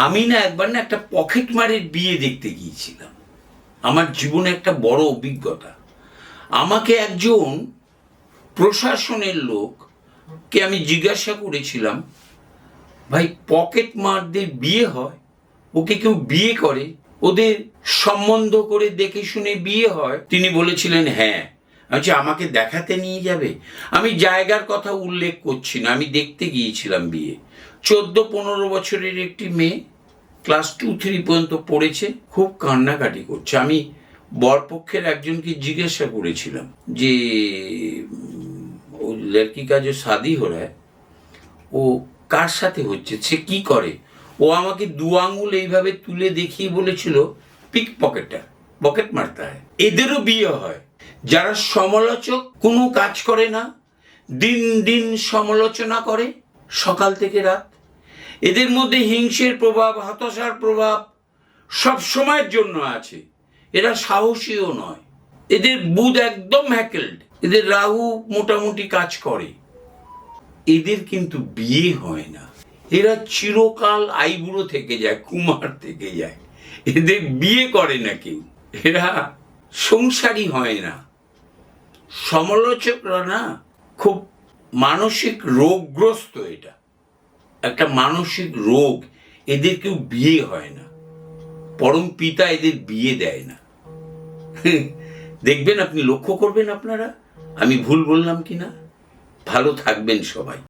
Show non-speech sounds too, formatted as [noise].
আমি না একবার না একটা পকেট মারের বিয়ে দেখতে গিয়েছিলাম। আমার জীবনে একটা বড় অভিজ্ঞতা। আমাকে একজন প্রশাসনের লোক কে আমি জিজ্ঞাসা করেছিলাম, ভাই, পকেট মারদের বিয়ে হয়? ওকে কেউ বিয়ে করে? ওদের সম্বন্ধ করে দেখে শুনে বিয়ে হয়? তিনি বলেছিলেন হ্যাঁ। আচ্ছা আমাকে দেখাতে নিয়ে যাবে? আমি জায়গার কথা উল্লেখ করছি না, আমি দেখতে গিয়েছিলাম বিয়ে। চোদ্দ পনেরো বছরের একটি মেয়ে ক্লাস টু থ্রি পর্যন্ত পড়েছে, খুব কান্নাকাটি করছে। আমি বরপক্ষের একজনকে জিজ্ঞাসা করেছিলাম যে ও লড়কি কা যে শাদি হো রা ও কার সাথে হচ্ছে? সে কি করে? ও আমাকে দু আঙুল এইভাবে তুলে দেখিয়ে বলেছিল, পিক পকেটটা, পকেট মারতে হয়। এদেরও বিয়ে হয়। যারা সমালোচক, কোনো কাজ করে না, দিন দিন সমালোচনা করে, সকাল থেকে রাত এদের মধ্যে হিংসের প্রভাব, হতাশার প্রভাব সব সময়ের জন্য আছে। এরা সাহসীও নয়। এদের বুধ একদম হ্যাকেলড। এদের রাহু মোটামুটি কাজ করে। এদের কিন্তু বিয়ে হয় না। এরা চিরকাল আইবুড়ো থেকে যায়, কুমার থেকে যায়। এদের বিয়ে করে না কেউ। এরা সংসারী হয় না। সমালোচকরা না, খুব মানসিক রোগগ্রস্ত এটা। একটা মানসিক রোগ, এদের কেউ বিয়ে হয় না। পরম পিতা এদের বিয়ে দেয় না। [laughs] দেখবেন, আপনি লক্ষ্য করবেন আপনারা? আমি ভুল বললাম কি না ভালো থাকবেন সবাই।